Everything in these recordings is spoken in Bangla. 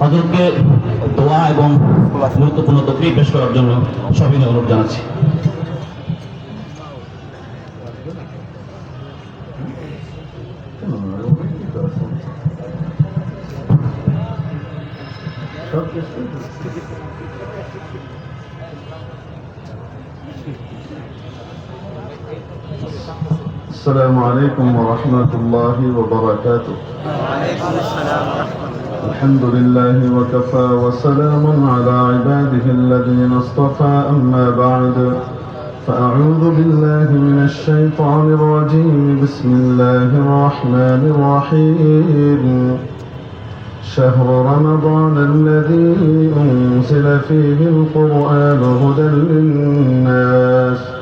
হজরতকে দোয়া এবং গুরুত্বপূর্ণ তকরিব পেশ করার জন্য সবিনয় অনুরোধ জানাচ্ছি। السلام عليكم ورحمة الله وبركاته. الحمد لله وكفى وسلام على عباده الذين اصطفى. أما بعد فأعوذ بالله من الشيطان الرجيم. بسم الله الرحمن الرحيم. شهر رمضان الذي أنزل فيه القرآن هدى للناس.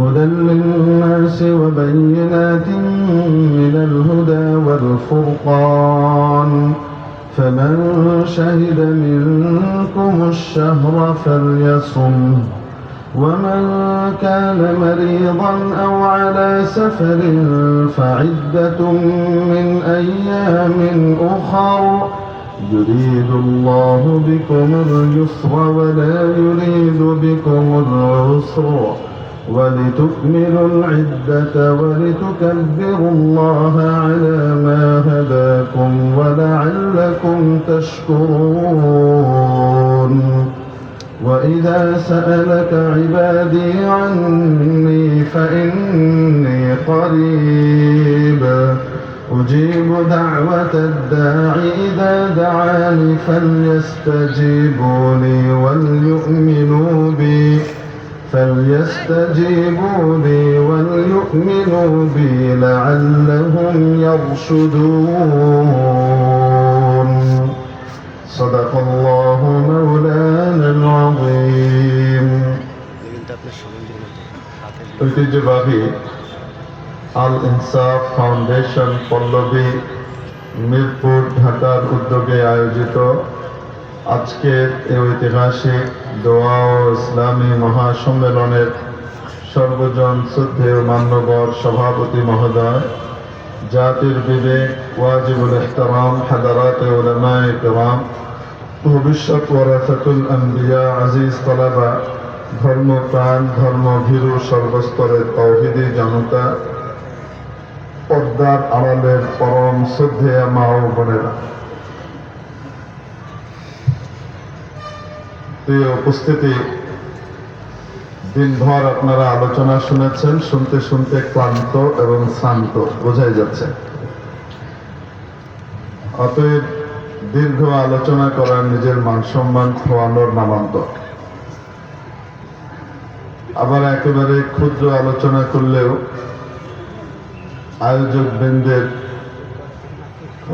هدى للناس وبينات من الهدى والفرقان. فمن شهد منكم الشهر فليصم. ومن كان مريضا أو على سفر فعدة من أيام أخر. يريد الله بكم اليسر ولا يريد بكم العسر. ولتكملوا العدة ولتكبروا الله على ما هداكم ولعلكم تشكرون. وإذا سألك عبادي عني فإني قريب. أجيب دعوة الداع إذا دعاني فليستجيبوا لي وليؤمنوا بي. فليستجيبوا لي وليؤمنوا بي لعلهم يرشدون صدق الله مولانا العظيم ঐতিহ্যবাহী আল ইনসাফ ফাউন্ডেশন পল্লবী মিরপুর ঢাকার উদ্যোগে আয়োজিত আজকের এই ঐতিহাসিক দোয়া ও ইসলামী মহাসম্মেলনের সর্বজন শ্রদ্ধেয় মান্যবর সভাপতি মহোদয়, জাতির বিবেক, ওয়াজিবুল ইহতারাম, হাদারাত উলামায়ে কেরাম, ভবিষ্যৎ ওয়ারাসাতুল আম্বিয়া আজিজ তলাবা ধর্ম ধর্মভীরু সর্বস্তরের তৌহিদি জনতা পর্দার আড়ালের পরম শ্রদ্ধেয়া মা ও বোনেরা। প্রিয় উপস্থিতি, দিনভর আপনারা আলোচনা শুনেছেন, শুনতে শুনতে ক্লান্ত এবং শ্রান্ত, বোঝাই যাচ্ছে। অতএব দীর্ঘ আলোচনা করার নিজের মান সম্মান খোয়ানোর নামান্তর। আবার একেবারে ক্ষুদ্র আলোচনা করলেও আয়োজক বৃন্দের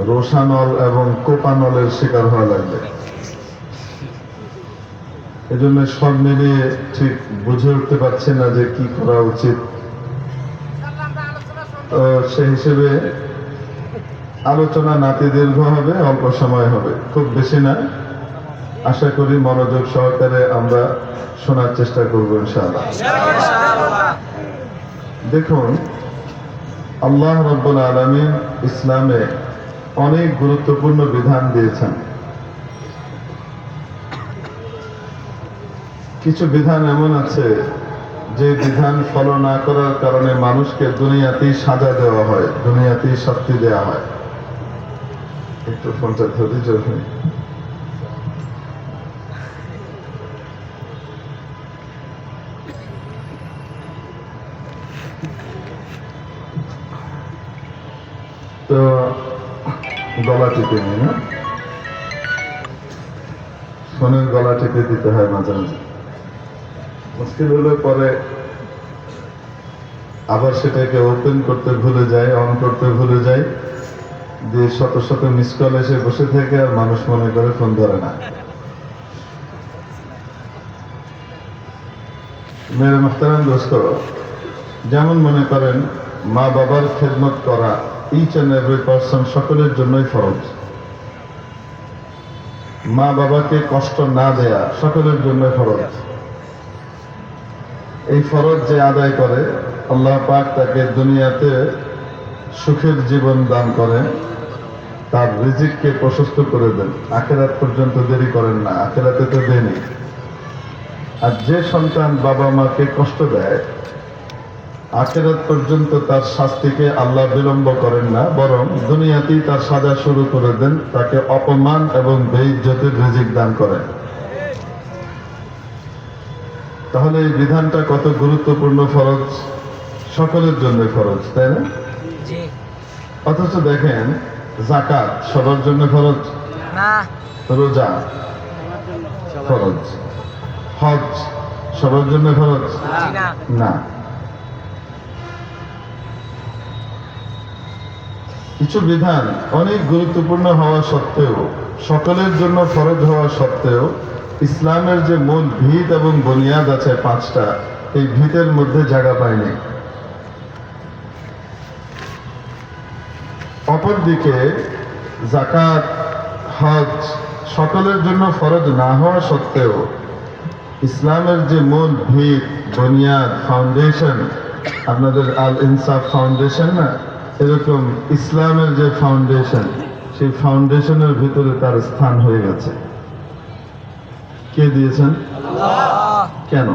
রোশানল এবং কোপানলের শিকার হওয়া লাগবে। এজন্য সব মিলিয়ে ঠিক বুঝে উঠতে পারছে না যে কি করা উচিত। তো সেই হিসেবে আলোচনা নাতি দীর্ঘ হবে, অল্প সময় হবে, খুব বেশি না। আশা করি মনোযোগ সহকারে আমরা শোনার চেষ্টা করব ইনশাআল্লাহ। দেখুন, আল্লাহ রব্বুল আলমিন ইসলামে অনেক গুরুত্বপূর্ণ বিধান দিয়েছেন। কিছু বিধান এমন আছে যে বিধান ফলো না করার কারণে মানুষকে দুনিয়াতেই সাজা দেওয়া হয়, দুনিয়াতেই শাস্তি দেওয়া হয়। একটু ফোনটা ধরে তো গলা টিপে নি না ফোনের গলা টিপে দিতে হয় মাঝে মাঝে। মুশকিল হলে পরে আবার সেটাকে ওপেন করতে ভুলে যায় অন করতে ভুলে যায়, দিয়ে শত শত মিস কল এসে বসে থেকে আর মানুষ মনে করে ফোন ধরে না। মেরে মোহতারাম দোস্ত, যেমন মনে করেন, মা বাবার খেদমত করা ইচ অ্যান্ড এভরি পার্সন সকলের জন্যই ফরজ। মা বাবাকে কষ্ট না দেয়া সকলের জন্য ফরজ। এই ফরজ যে আদায় করে, আল্লাহ পাক তাকে দুনিয়াতে সুখের জীবন দান করেন, তার রিজিককে প্রশস্ত করে দেন। আখেরাত পর্যন্ত দেরি করেন না, আখেরাতে তো দেনি আর যে সন্তান বাবা মাকে কষ্ট দেয়, আখেরাত পর্যন্ত তার শাস্তিকে আল্লাহ বিলম্ব করেন না, বরং দুনিয়াতেই তার সাজা শুরু করে দেন, তাকে অপমান এবং বেইজ্জতের রিজিক দান করেন। তাহলে এই বিধানটা কত গুরুত্বপূর্ণ ফরজ? সকলের জন্য ফরজ তাই না? অথচ দেখেন জাকাত সবার জন্য ফরজ? রোজা ফরজ। হজ সবার জন্য ফরজ? না। কিছু বিধান অনেক গুরুত্বপূর্ণ হওয়া সত্ত্বেও সকলের জন্য ফরজ হওয়া সত্ত্বেও ইসলামের যে মূল ভিত এবং বুনিয়াদ আছে পাঁচটা, এই ভিতের মধ্যে জায়গা পায়নি। অপরদিকে জাকাত হজ সকলের জন্য ফরজ না হওয়া সত্ত্বেও ইসলামের যে মূল ভিত, বুনিয়াদ ফাউন্ডেশন আপনাদের আল ইনসাফ ফাউন্ডেশন না, এরকম ইসলামের যে ফাউন্ডেশন সেই ফাউন্ডেশনের ভিতরে তার স্থান হয়ে গেছে। কে দিয়েছেন? কেন?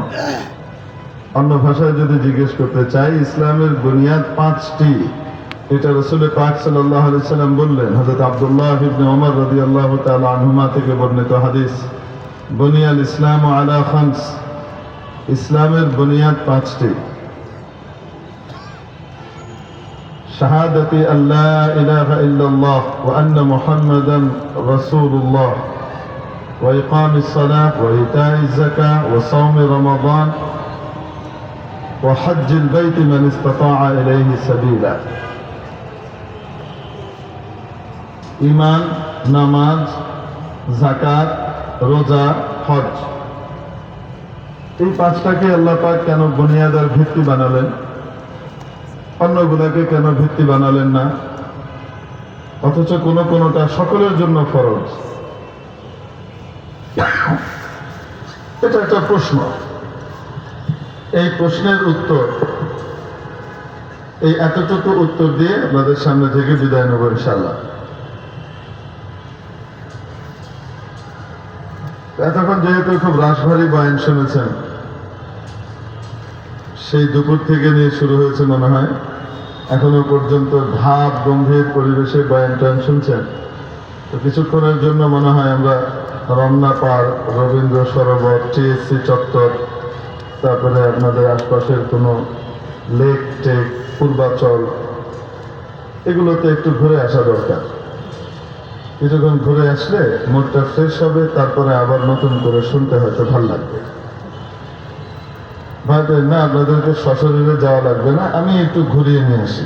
অন্য ভাষায় যদি জিজ্ঞেস করতে চাই, ইসলামের বুনিয়াদ পাঁচটি। এটা রসুল পাক সাল্লাহ সাল্লাম বললেন হজরত আবদুল্লাহ ইবনে ওমর রদি আল্লাহ আনহুমা থেকে বর্ণিত হাদিস, বুনিয়াল ইসলাম ও আলা খামস। ইসলামের বুনিয়াদ পাঁচটি। শাহাদাতি আল্লাহ ইলাহা ইল্লাল্লাহ ওয়া আন্না মুহাম্মাদান রাসূলুল্লাহ। وإقام الصلاة وإيتاء الزكاة وصوم رمضان وحج البيت من استطاع إليه سبيلا ইমান নামাজ জাকাত রোজা হজ এই পাঁচটাকে আল্লাহ পাক কেন বুনিয়াদার ভিত্তি বানালেন অন্যগুলাকে কেন ভিত্তি বানালেন না অথচ কোনো কোনোটা সকলের জন্য ফরজ এটা একটা প্রশ্ন। এই প্রশ্নের উত্তর, এই এতটুকু উত্তর দিয়ে আপনাদের সামনে থেকে বিদায় নেব ইনশাল্লাহ এতক্ষণ যেহেতু খুব রাসভারী বয়ান শুনেছেন, সেই দুপুর থেকে নিয়ে শুরু হয়েছে মনে হয়। এখনও পর্যন্ত ভাব, গম্ভীর পরিবেশে বয়ান টয়ান শুনছেন। তো কিছুক্ষণের জন্য মনে হয় আমরা রমনা পার রবীন্দ্র সরোবর টিএসসি চত্বর, তারপরে আপনাদের আশপাশের কোনো লেক টেক পূর্বাচল, এগুলোতে একটু ঘুরে আসা দরকার। কিছুক্ষণ ঘুরে আসলে মুডটা ফ্রেশ হবে, তারপরে আবার নতুন করে শুনতে হয়তো ভালো লাগবে। ভাববেন না, আপনাদেরকে সশরীরে যাওয়া লাগবে না, আমি একটু ঘুরিয়ে নিয়ে আসি।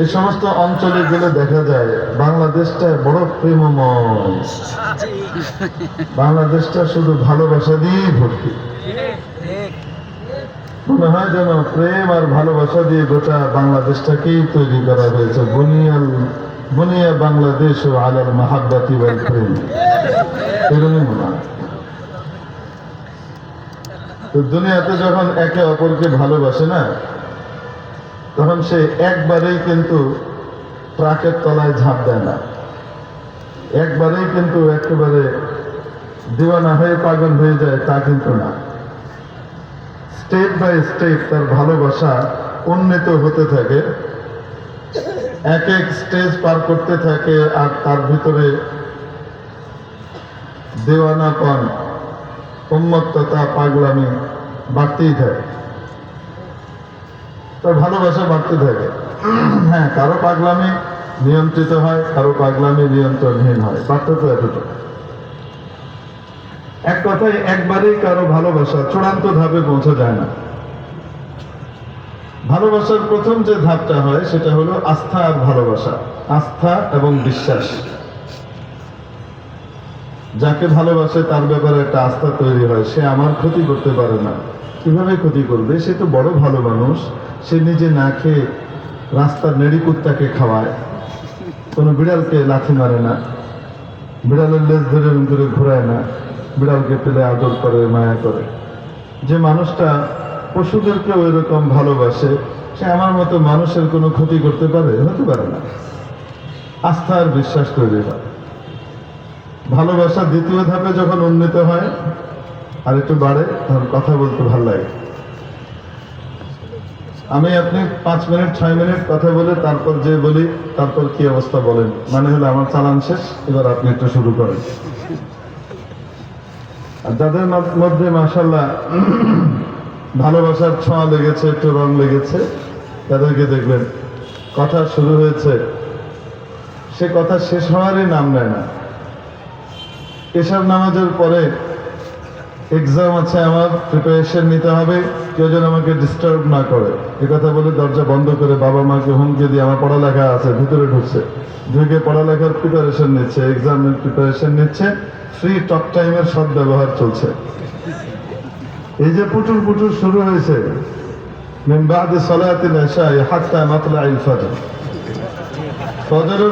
এই সমস্ত অঞ্চলে গেলে দেখা যায়, বাংলাদেশটা বড় প্রেমময় বাংলাদেশটা শুধু ভালোবাসা দিয়েই ভর্তি। মনে হয় যেন প্রেম আর ভালোবাসা দিয়ে গোটা বাংলাদেশটাকেই তৈরি করা হয়েছে। বুনিয়াল, বুনিয়া বাংলাদেশ ও আলাল মাহাব্বাতি ওয়াল প্রেম। এরকমই মনে হয়। তো দুনিয়াতে যখন একে অপরকে ভালোবাসে না তখন সে একবারেই কিন্তু ট্রাকের তলায় ঝাঁপ দেয় না। একবারেই কিন্তু একেবারে দিওয়ানা হয়ে পাগল হয়ে যায় তা কিন্তু না। স্টেপ বাই স্টেপ তার ভালোবাসা উন্নীত হতে থাকে। এক এক স্টেজ পার করতে থাকে আর তার ভিতরে দেওয়ানাপন উন্মত্ততা পাগলামি বাড়তেই থাকে। তার ভালোবাসা বাড়তে থাকে। হ্যাঁ কারও পাগলামি নিয়ন্ত্রিত হয়, কারও পাগলামি নিয়ন্ত্রণহীন হয়। পার্থক্য এতটুকু। এক কথায়, একবারেই কারও ভালোবাসা চূড়ান্ত ধাপে পৌঁছে যায় না। ভালোবাসার প্রথম যে ধাপটা হয়, সেটা হলো আস্থা আর ভালোবাসা। আস্থা এবং বিশ্বাস। যাকে ভালোবাসে, তার ব্যাপারে একটা আস্থা তৈরি হয়। সে আমার ক্ষতি করতে পারে না। কীভাবে ক্ষতি করবে? সে তো বড় ভালো মানুষ। সে নিজে না খেয়ে রাস্তার নেড়ি কুত্তাকে খাওয়ায়। কোনো বিড়ালকে লাথি মারে না, বিড়ালের লেজ ধরে ধরে ঘোরায় না, বিড়ালকে পেলে আদর করে, মায়া করে। যে মানুষটা পশুদেরকে ওই রকম ভালোবাসে, সে আমার মতো মানুষের কোনো ক্ষতি করতে পারে? হতে পারে না। আস্থা আর বিশ্বাস তৈরি হয়। ভালোবাসা দ্বিতীয় ধাপে যখন উন্নীত হয় আর একটু বাড়ে, তখন কথা বলতে ভালো লাগে। আমি আপনি পাঁচ মিনিট, ছয় মিনিট কথা বলে তারপর যে বলি, তারপর কি অবস্থা বলেন? মানে হলো আমার চালান শেষ, এবার আপনি একটু শুরু করেন। যাদের মধ্য- মাসাল্লাহ ভালোবাসার ছোঁয়া লেগেছে, একটু রং লেগেছে, তাদেরকে দেখবেন, কথা শুরু হয়েছে। সে কথা শেষ হওয়ারই নাম নেয় না। এসব নামাজের পরে এক্সাম আছে আমার প্রিপারেশন নিতে হবে, কেউ যেন আমাকে ডিস্টার্ব না করে। কথা বলে দরজা বন্ধ করে বাবা মাকে হুমকি দিয়ে আমার পড়ালেখা আছে, ভিতরে ঢুকছে। ঢুকে পড়ালেখার প্রিপারেশন নিচ্ছে এক্সামের প্রিপারেশন নিচ্ছে ফ্রি টপ টাইমের সব ব্যবহার চলছে। এই যে পুটুর পুটুর শুরু হয়েছে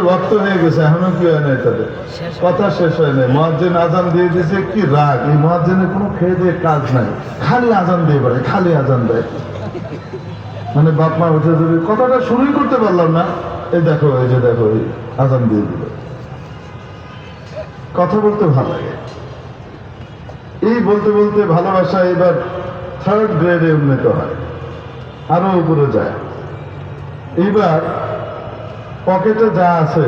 রক্ত হয়ে গেছে কি হয় তাদের? শেষ আজান দিয়ে দিয়েছে কি রাগ? এই কোনো খেয়ে দিয়ে কাজ নাই। খালি আজান দিয়ে পারে খালি আজান দেয়। মানে বাপ মা উঠে যদি কথাটা শুরুই করতে পারলাম না। এই দেখো, এই যে দেখো, এই আজান দিয়ে দিল। কথা বলতে ভালো লাগে। এই বলতে বলতে ভালোবাসা এবার থার্ড গ্রেডে উন্নীত হয়। আরও উপরে যায়। এইবার পকেটে যা আছে,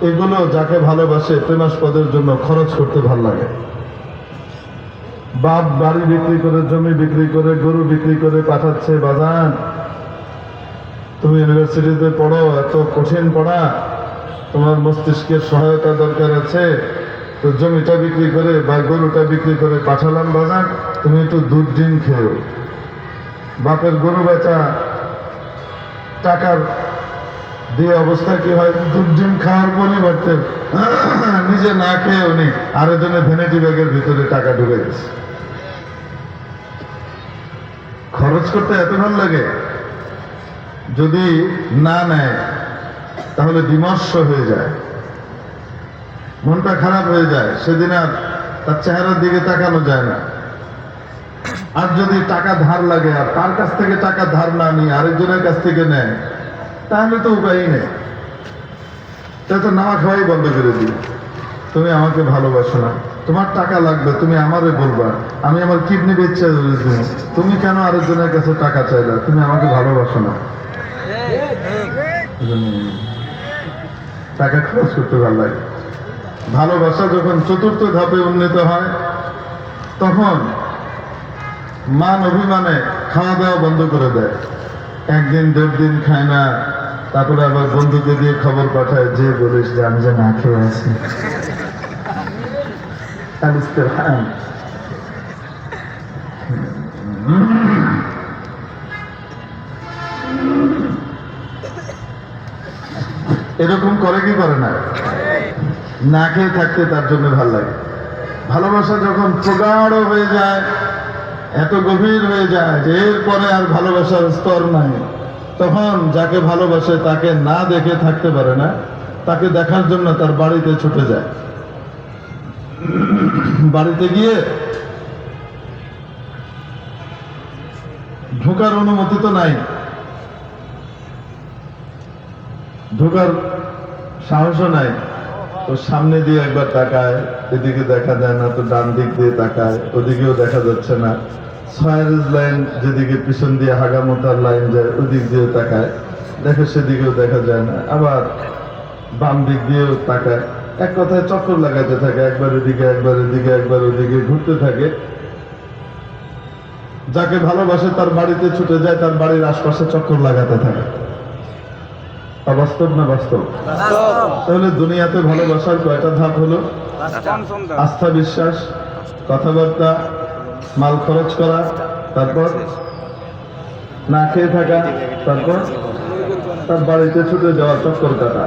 এগুলো যাকে ভালোবাসে প্রেমাস্পদের জন্য খরচ করতে ভালো লাগে। বাপ বাড়ি বিক্রি করে, জমি বিক্রি করে, গরু বিক্রি করে পাঠাচ্ছে বাজান তুমি ইউনিভার্সিটিতে পড়ো, এত কঠিন পড়া। তোমার মস্তিষ্কের সহায়তা দরকার আছে। তো জমিটা বিক্রি করে বা গরুটা বিক্রি করে পাঠালাম বাজার, তুমি একটু দুধ ডিম খেয়েও। বাপের গরু বেচা টাকার দিয়ে অবস্থা কি হয়? দুধ ডিম খাওয়ার পরিবর্তে নিজে না খেয়ে উনি আরেকজনের ভ্যানিটি ব্যাগের ভিতরে টাকা ঢুকে গেছে। খরচ করতে এত ভালো লাগে? যদি না নেয়, তাহলে বিমর্ষ হয়ে যায়। মনটা খারাপ হয়ে যায়, সেদিন আর তার চেহারার দিকে তাকানো যায় না। আর যদি টাকা ধার লাগে, আর তার কাছ থেকে টাকা ধার না নিয়ে আরেকজনের কাছ থেকে নেয়, তাহলে তো উপায়ই নেই। তাই তো নামা খাওয়াই বন্ধ করে দিই। তুমি আমাকে ভালোবাসো না। তোমার টাকা লাগবে, তুমি আমারে বলবা, আমি আমার কিডনি বেচে তুমি কেন আরেকজনের কাছে টাকা চাইলা? তুমি আমাকে ভালোবাসো না। টাকা খরচ করতে ভালো লাগে ভালোবাসা যখন চতুর্থ ধাপে উন্নীত হয়, তখন মান অভিমানে খাওয়া দাওয়া বন্ধ করে দেয়। একদিন দিন খায় না, তারপরে আবার বন্ধুকে দিয়ে খবর পাঠায়, যে বলিস যে আমি যে না খেয়ে আছি। আলিস্তেরহাম। এরকম করে কি করে না? না খেয়ে থাকতে তার জন্য ভালো লাগে। ভালোবাসা যখন প্রগাঢ় হয়ে যায়, এত গভীর হয়ে যায় যে এরপরে আর ভালোবাসার স্তর নাই। তখন যাকে ভালোবাসে তাকে না দেখে থাকতে পারে না, তাকে দেখার জন্য তার বাড়িতে ছুটে যায়। বাড়িতে গিয়ে ঢোকার অনুমতি তো নাই। ঢোকার সাহসও নাই। তো সামনে দিয়ে একবার তাকায়, এদিকে দেখা যায় না, তো ডান দিক দিয়ে তাকায়, ওদিকেও দেখা যাচ্ছে না। ছয়ারেজ লাইন যেদিকে পিছন দিয়ে হাগামতার লাইন যায়, ওদিক দিয়ে তাকায়। দেখে সেদিকেও দেখা যায় না। আবার বাম দিক দিয়েও তাকায়। এক কথায় চক্কর লাগাতে থাকে, একবার এদিকে একবার এদিকে, একবার ওদিকে ঘুরতে থাকে। যাকে ভালোবাসে তার বাড়িতে ছুটে যায়, তার বাড়ির আশপাশে চক্কর লাগাতে থাকে। অবাস্তব না বাস্তব? তাহলে দুনিয়াতে ভালোবাসার কয়টা ধাপ হলো? আস্থা বিশ্বাস কথাবার্তা মাল খরচ করা তারপর না খেয়ে থাকা তারপর তার বাড়িতে ছুটে যাওয়া চক্কর কাটা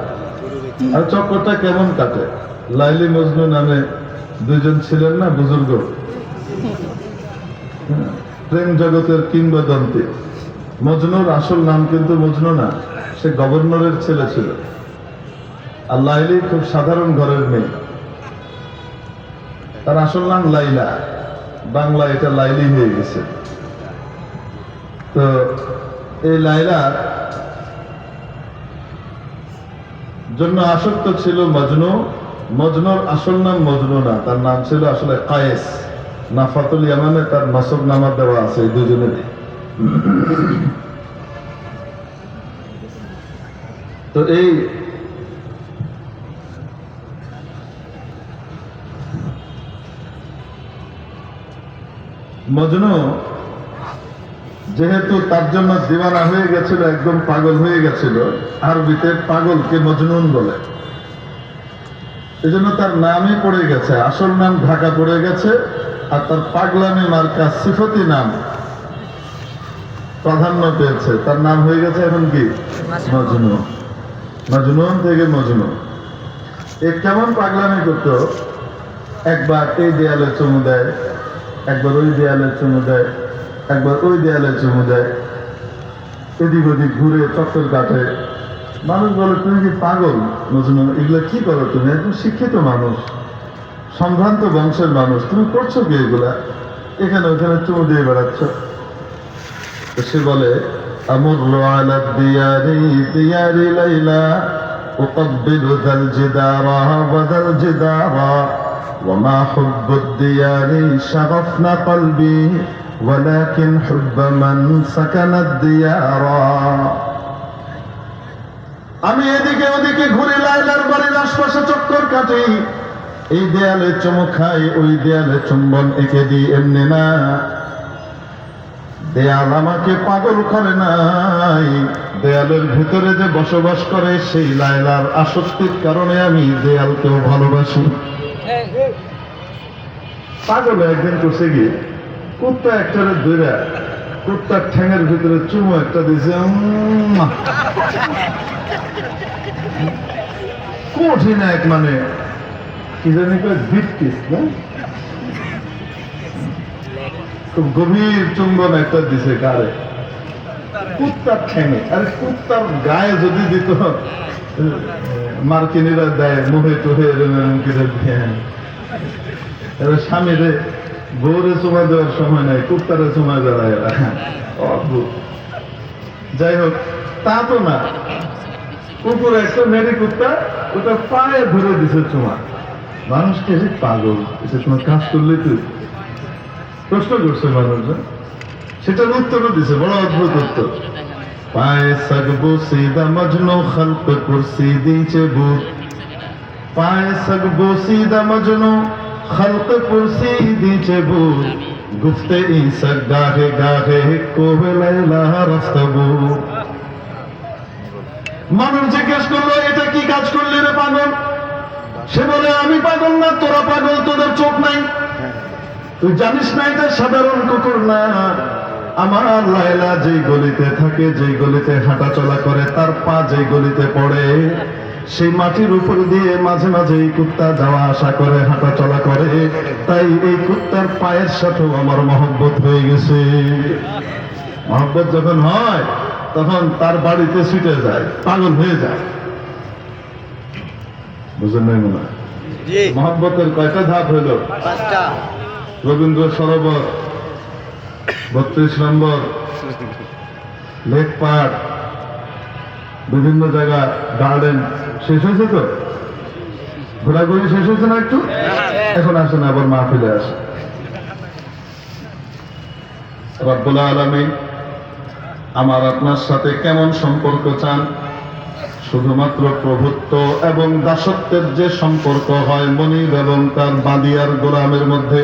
আর চক্করটা কেমন কাটে? লাইলি মজনু নামে দুইজন ছিলেন না বুজুর্গ? হ্যাঁ, প্রেম জগতের কিংবদন্তি। মজনুর আসল নাম কিন্তু মজনু না। সে গভর্নরের ছেলে ছিল। আর লাইলি খুব সাধারণ ঘরের মেয়ে। তার আসল নাম লাইলা। বাংলা এটা লাইলি হয়ে গেছে। তো এই লাইলা জন্য আসক্ত ছিল মজনু। মজনুর আসল নাম মজনু না, তার নাম ছিল আসলে কায়েস। না নাফাতুল ইয়ামানে তার নসব নামা দেওয়া আছে এই দুজনেরই। তো এই মজনু, যেহেতু তার জন্য দিওয়ানা হয়ে গেছিল, একদম পাগল হয়ে গেছিল, আরবিতে পাগলকে মজনুন বলে। এজন্য তার নামই পড়ে গেছে, আসল নাম ঢাকা পড়ে গেছে, আর তার পাগলামি মার্কা সিফতি নাম প্রাধান্য পেয়েছে। তার নাম হয়ে গেছে এখন কি? মজনু। মজনুন থেকে মজনু এ কেমন পাগলামি করতো? একবার এই দেয়ালে চুমু দেয়, একবার ওই দেয়ালে চুমু দেয়, একবার ওই দেয়ালে চুমু দেয়। এদিক ওদিক ঘুরে চক্কর কাটে। মানুষ বলে, তুমি কি পাগল? মজনু এগুলো কি করো তুমি? একদম শিক্ষিত মানুষ, সম্ভ্রান্ত বংশের মানুষ। তুমি করছ কি এগুলা? এখানে ওখানে চুমু দিয়ে বেড়াচ্ছ। সে বলে أمر على الديار ديار ليلى أقبل ذا الجدار وذا الجدار وما حب الديار شغفنا قلبي ولكن حب من سكن الديار আমি এদিকে ওদিকে ঘুরে লাইলার বাড়ির আশপাশে চক্কর কাটি এই দেয়ালে চুমু খাই ওই দেয়ালে চুম্বন এঁকে দিই এমনি না দেয়াল আমাকে পাগল করে নাই। দেয়ালের ভিতরে যে বসবাস করে সেই লাইলার আসক্তির কারণে আমি দেয়ালকেও ভালোবাসি। পাগল একদিন করছে কি কুত্তা একটারে দৈরা কুত্তার ঠ্যাঙের ভিতরে চুমু একটা দিয়েছে কঠিন এক মানে কি জানি কয়, বিটকিস, না? গভীর চুম্বন একটা দিছে গাড়ে। কুত্তার ঠেঙে আরে কুত্তার গায়ে যদি দিত মার্কিনীরা দেয়, মুহে টুহে এবার স্বামীরে বউরে চুমা দেওয়ার সময় নাই, কুত্তারে চুমা দেওয়া অদ্ভুত। যাই হোক, তা তো না। কুকুর একটা মেরি কুত্তা, ওটা পায়ে ধরে দিছে চুমা। মানুষকে পাগল এটা তোমার কাজ করলে তুই প্রশ্ন করছে মানুষজন। সেটার উত্তরও দিছে, বড় অদ্ভুত উত্তর। পায়ে সগবো সিদা মজনু খলক কুরসি দিছে বুত পায়ে সগবো সিদা মজনু খলক কুরসি দিছে বুত গুফতে ইসা গাহে গাহে কোবে লাইলা রাস্তাবু মানুষ জিজ্ঞেস করল, এটা কি কাজ করলি রে পাগল? সে বলে, আমি পাগল না, তোরা পাগল, তোদের চোখ নাই। তুই জানিস না এটা সাধারণ কুকুর না? আমার লাইলা যেই গলিতে থাকে যেই গলিতে হাঁটা চলা করে তার পা যেই গলিতে পড়ে সেই মাটির উপর দিয়ে মাঝে মাঝে এই কুত্তা যাওয়া আসা করে হাঁটা চলা করে। তাই এই কুত্তার পায়ের সাথেও আমার মহব্বত হয়ে গেছে। মহব্বত যখন হয় তখন তার বাড়িতে ছুটে যায় পাগল হয়ে যায়। বুঝলেন মনে হয়? মহব্বতের কয়টা ধাপ হইল পাঁচটা। রবীন্দ্র সরোবর, বত্রিশ নম্বর, লেক পার্ক বিভিন্ন জায়গা গার্ডেন শেষ হয়েছে তো? ঘোরাঘুরি শেষ হয়েছে না একটু? এখন আসেন আবার মাহফিলে আসে। রব্বুল আলমী আমার আপনার সাথে কেমন সম্পর্ক চান? শুধুমাত্র প্রভুত্ব এবং দাসত্বের যে সম্পর্ক হয় মনিব এবং তার বাদিয়ার গোলামের মধ্যে